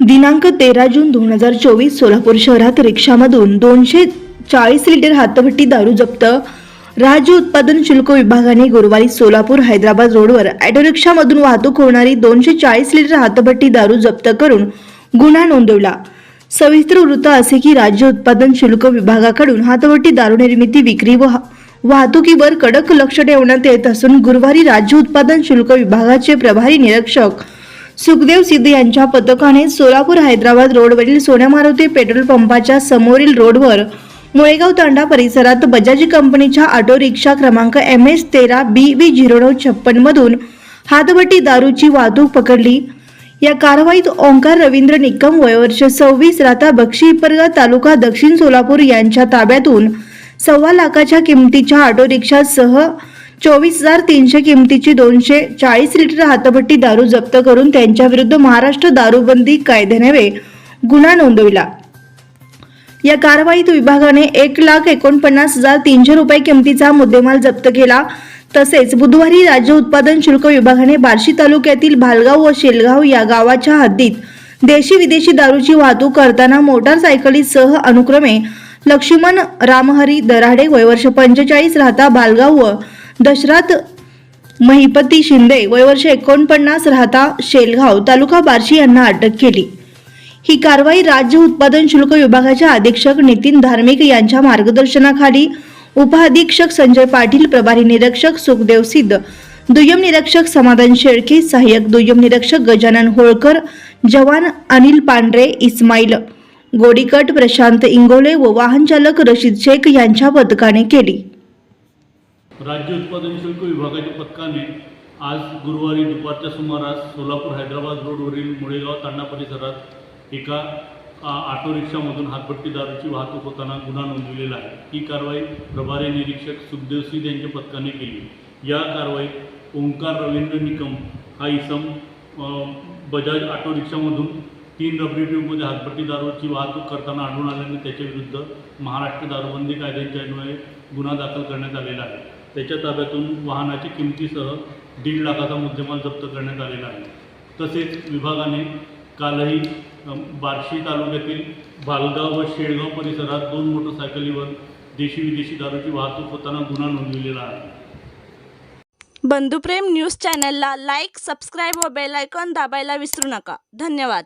दिनांक तेरा जून दोन हजार चोवीस सोलापूर शहरात रिक्षामधून दोनशे चाळीस लिटर हातभट्टी दारू जप्त. राज्य उत्पादन शुल्क विभागाने गुरुवारी सोलापूर हैदराबाद रोडवर ऑटो रिक्षामधून वाहतूक होणारी दोनशे चाळीस लिटर हातभट्टी दारू जप्त करून गुन्हा नोंदवला. सविस्तर वृत्त असे की राज्य उत्पादन शुल्क विभागाकडून हातभट्टी दारू निर्मिती विक्री व वाहतुकीवर कडक लक्ष ठेवण्यात येत असून गुरुवारी राज्य उत्पादन शुल्क विभागाचे प्रभारी निरीक्षक सुखदेव सिद्ध यांच्या पथकाने सोलापूर हैदराबाद रोडवरील सोन्या मारुती पेट्रोल पंपाच्या समोरील रोडवर मुळेगाव तांडा परिसरात बजाज कंपनीच्या ऑटो रिक्षा क्रमांक एम एस तेरा बी व्ही झिरो नऊ छप्पनमधून हातभट्टी दारूची वाहतूक पकडली. या कारवाईत ओंकार रवींद्र निकम वयवर्ष सव्वीस राहता बक्षी इपरगा तालुका दक्षिण सोलापूर यांच्या ताब्यातून सव्वा लाखाच्या किमतीच्या ऑटो रिक्षासह चोवीस हजार तीनशे किमतीची दोनशे चाळीस लिटर हातभट्टी दारू जप्त करून त्यांच्याविरुद्ध महाराष्ट्र दारूबंदी कायद्यान्वये गुन्हा नोंदविला. या कारवाईत विभागाने एक लाख एकोणपन्नास हजार तीनशे रुपये किमतीचा मुद्देमाल जप्त केला. तसेच बुधवारी राज्य उत्पादन शुल्क विभागाने बार्शी तालुक्यातील भालगाव व शेलगाव या गावाच्या हद्दीत देशी विदेशी दारूची वाहतूक करताना मोटारसायकलीसह अनुक्रमे लक्ष्मण रामहरी दराडे वयवर्ष पंचेचाळीस राहता भालगाव व दशरथ महिपती शिंदे वयवर्ष एकोणपन्नास राहता शेलगाव तालुका बार्शी यांना अटक केली. ही कारवाई राज्य उत्पादन शुल्क विभागाच्या अधीक्षक नितीन धार्मिक यांच्या मार्गदर्शनाखाली उपअधीक्षक संजय पाटील प्रभारी निरीक्षक सुखदेव सिद्ध दुय्यम निरीक्षक समाधान शेळके सहाय्यक दुय्यम निरीक्षक गजानन होळकर जवान अनिल पांढरे इस्माईल गोडीकट प्रशांत इंगोले व वाहन चालक रशीद शेख यांच्या पथकाने केली. राज्य उत्पादन शुल्क विभागाच्या पथकाने आज गुरुवारी दुपारच्या सुमारास सोलापूर हैदराबाद रोडवरील मुळेगाव तांडा परिसरात एका ऑटो रिक्षामधून हातपट्टी दारूची वाहतूक होताना गुन्हा नोंदवलेला आहे. ही कारवाई प्रभारी निरीक्षक सुखदेव सिंग यांच्या पथकाने केली. या कारवाईत ओंकार रवींद्र निकम हा इसम बजाज ऑटो रिक्षामधून तीन रबरी ट्यूबमध्ये हातपट्टी दारूची वाहतूक करताना आढळून आल्याने त्याच्याविरुद्ध महाराष्ट्र दारूबंदी कायद्यांच्या अन्वये गुन्हा दाखल करण्यात आलेला आहे. त्याच्या ताब्यातून वाहनाची किमतीसह दीड लाखाचा मुद्देमाल जप्त करण्यात आलेला आहे. तसेच विभागाने कालही बार्शी तालुक्यातील भालगाव व शेळगाव परिसरात दोन मोटरसायकलीवर देशी विदेशी दारूची वाहतूक होताना गुन्हा नोंदविलेला आहे. बंधुप्रेम न्यूज चॅनलला लाईक सबस्क्राईब व बेल आयकॉन दाबायला विसरू नका. धन्यवाद.